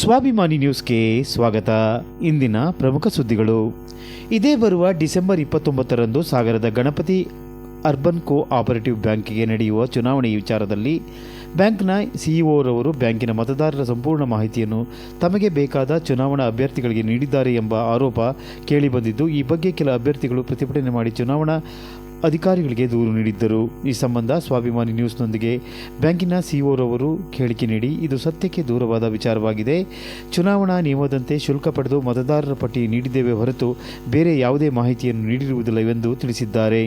ಸ್ವಾಭಿಮಾನಿ ನ್ಯೂಸ್ಗೆ ಸ್ವಾಗತ. ಇಂದಿನ ಪ್ರಮುಖ ಸುದ್ದಿಗಳು. ಇದೇ ಬರುವ ಡಿಸೆಂಬರ್ ಇಪ್ಪತ್ತೊಂಬತ್ತರಂದು ಸಾಗರದ ಗಣಪತಿ ಅರ್ಬನ್ ಕೋ ಆಪರೇಟಿವ್ ಬ್ಯಾಂಕಿಗೆ ನಡೆಯುವ ಚುನಾವಣೆ ವಿಚಾರದಲ್ಲಿ ಬ್ಯಾಂಕ್ನ ಸಿಇಒರವರು ಬ್ಯಾಂಕಿನ ಮತದಾರರ ಸಂಪೂರ್ಣ ಮಾಹಿತಿಯನ್ನು ತಮಗೆ ಬೇಕಾದ ಚುನಾವಣಾ ಅಭ್ಯರ್ಥಿಗಳಿಗೆ ನೀಡಿದ್ದಾರೆ ಎಂಬ ಆರೋಪ ಕೇಳಿಬಂದಿದ್ದು, ಈ ಬಗ್ಗೆ ಕೆಲ ಅಭ್ಯರ್ಥಿಗಳು ಪ್ರತಿಭಟನೆ ಮಾಡಿ ಚುನಾವಣಾ ಅಧಿಕಾರಿಗಳಿಗೆ ದೂರು ನೀಡಿದ್ದರು. ಈ ಸಂಬಂಧ ಸ್ವಾಭಿಮಾನಿ ನ್ಯೂಸ್ನೊಂದಿಗೆ ಬ್ಯಾಂಕಿನ ಸಿಇಒರವರು ಹೇಳಿಕೆ ನೀಡಿ, ಇದು ಸತ್ಯಕ್ಕೆ ದೂರವಾದ ವಿಚಾರವಾಗಿದೆ. ಚುನಾವಣಾ ನಿಯಮದಂತೆ ಶುಲ್ಕ ಪಡೆದು ಮತದಾರರ ಪಟ್ಟಿ ನೀಡಿದ್ದೇವೆ ಹೊರತು ಬೇರೆ ಯಾವುದೇ ಮಾಹಿತಿಯನ್ನು ನೀಡಿರುವುದಿಲ್ಲ ಎಂದು ತಿಳಿಸಿದ್ದಾರೆ.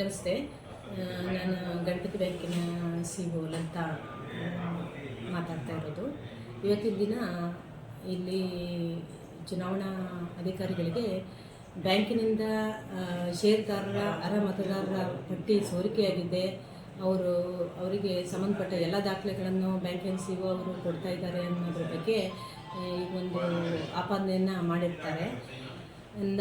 ನಮಸ್ತೆ. ನಾನು ಗಣಪತಿ ಬ್ಯಾಂಕಿನ ಸಿ ಅಂತ ಮಾತಾಡ್ತಾ ಇವತ್ತಿನ ದಿನ ಇಲ್ಲಿ ಚುನಾವಣಾ ಅಧಿಕಾರಿಗಳಿಗೆ ಬ್ಯಾಂಕಿನಿಂದ ಷೇರುದಾರರ ಅರ್ಹ ಮತದಾರರ ಪಟ್ಟಿ ಸೋರಿಕೆಯಾಗಿದೆ. ಅವರು, ಅವರಿಗೆ ಸಂಬಂಧಪಟ್ಟ ಎಲ್ಲ ದಾಖಲೆಗಳನ್ನು ಬ್ಯಾಂಕಿನ ಸಿ ಒ ಅವರು ಕೊಡ್ತಾ ಇದ್ದಾರೆ ಅನ್ನೋದ್ರ ಬಗ್ಗೆ ಈ ಒಂದು ಆಪಾದನೆಯನ್ನು ಮಾಡಿರ್ತಾರೆ.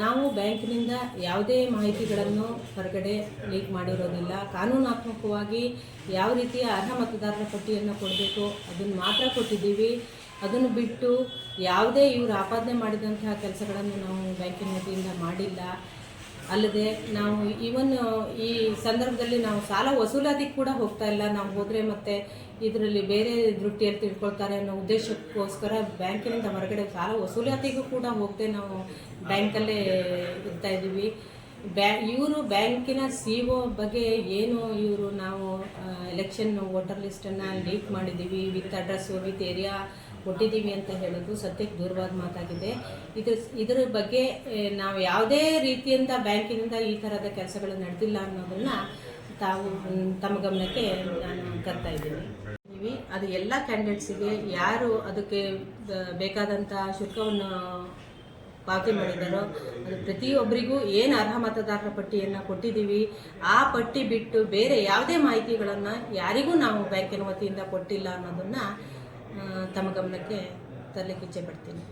ನಾವು ಬ್ಯಾಂಕಿನಿಂದ ಯಾವುದೇ ಮಾಹಿತಿಗಳನ್ನು ಹೊರಗಡೆ ಲೀಕ್ ಮಾಡಿರೋದಿಲ್ಲ. ಕಾನೂನಾತ್ಮಕವಾಗಿ ಯಾವ ರೀತಿಯ ಅರ್ಹ ಮತದಾರರ ಪಟ್ಟಿಯನ್ನು ಕೊಡಬೇಕು, ಅದನ್ನು ಮಾತ್ರ ಕೊಟ್ಟಿದ್ದೀವಿ. ಅದನ್ನು ಬಿಟ್ಟು ಯಾವುದೇ ಇವರು ಆಪಾದನೆ ಮಾಡಿದಂತಹ ಕೆಲಸಗಳನ್ನು ನಾವು ಬ್ಯಾಂಕಿನ ವತಿಯಿಂದ ಮಾಡಿಲ್ಲ. ಅಲ್ಲದೆ ನಾವು ಈವನ್ ಈ ಸಂದರ್ಭದಲ್ಲಿ ನಾವು ಸಾಲ ವಸೂಲಾತಿ ಕೂಡ ಹೋಗ್ತಾ ಇಲ್ಲ. ನಾವು ಹೋದರೆ ಮತ್ತೆ ಇದರಲ್ಲಿ ಬೇರೆ ದೃಷ್ಟಿಯಲ್ಲಿ ತಿಳ್ಕೊಳ್ತಾರೆ ಅನ್ನೋ ಉದ್ದೇಶಕ್ಕೋಸ್ಕರ ಬ್ಯಾಂಕಿನಿಂದ ಹೊರಗಡೆ ಸಾಲ ವಸೂಲಾತಿಗೂ ಕೂಡ ಹೋಗದೆ ನಾವು ಬ್ಯಾಂಕಲ್ಲೇ ಇರ್ತಾ ಇದ್ದೀವಿ. ಬ್ಯಾ, ಇವರು ಬ್ಯಾಂಕಿನ ಸಿ ಒ ಬಗ್ಗೆ ಏನು ಇವರು ನಾವು ಎಲೆಕ್ಷನ್ ವೋಟರ್ ಲಿಸ್ಟನ್ನು ಲೀಕ್ ಮಾಡಿದ್ದೀವಿ. ವಿತ್ ಅಡ್ರೆಸ್ಸು, ವಿತ್ ಏರಿಯಾ ಕೊಟ್ಟಿದ್ದೀವಿ ಅಂತ ಹೇಳೋದು ಸತ್ಯಕ್ಕೆ ದೂರವಾದ ಮಾತಾಗಿದೆ. ಇದ್ರ, ಇದರ ಬಗ್ಗೆ ನಾವು ಯಾವುದೇ ರೀತಿಯಿಂದ ಬ್ಯಾಂಕಿನಿಂದ ಈ ಥರದ ಕೆಲಸಗಳು ನಡೆದಿಲ್ಲ ಅನ್ನೋದನ್ನ ತಾವು ತಮ್ಮ ಗಮನಕ್ಕೆ ನಾನು ತರ್ತಾ ಇದ್ದೀನಿ. ಅದು ಎಲ್ಲ ಕ್ಯಾಂಡಿಡೇಟ್ಸಿಗೆ ಯಾರು ಅದಕ್ಕೆ ಬೇಕಾದಂಥ ಶುಲ್ಕವನ್ನು ಪಾವತಿ ಮಾಡಿದ್ದಾರೋ ಅದು ಪ್ರತಿಯೊಬ್ಬರಿಗೂ ಏನು ಅರ್ಹ ಮತದಾರರ ಪಟ್ಟಿಯನ್ನು ಕೊಟ್ಟಿದ್ದೀವಿ, ಆ ಪಟ್ಟಿ ಬಿಟ್ಟು ಬೇರೆ ಯಾವುದೇ ಮಾಹಿತಿಗಳನ್ನು ಯಾರಿಗೂ ನಾವು ಬ್ಯಾಂಕಿನ ವತಿಯಿಂದ ಕೊಟ್ಟಿಲ್ಲ ಅನ್ನೋದನ್ನು ತಮ್ಮ ಗಮನಕ್ಕೆ ತರಲಿಕ್ಕೆ ಇಚ್ಛೆ ಪಡ್ತೀನಿ.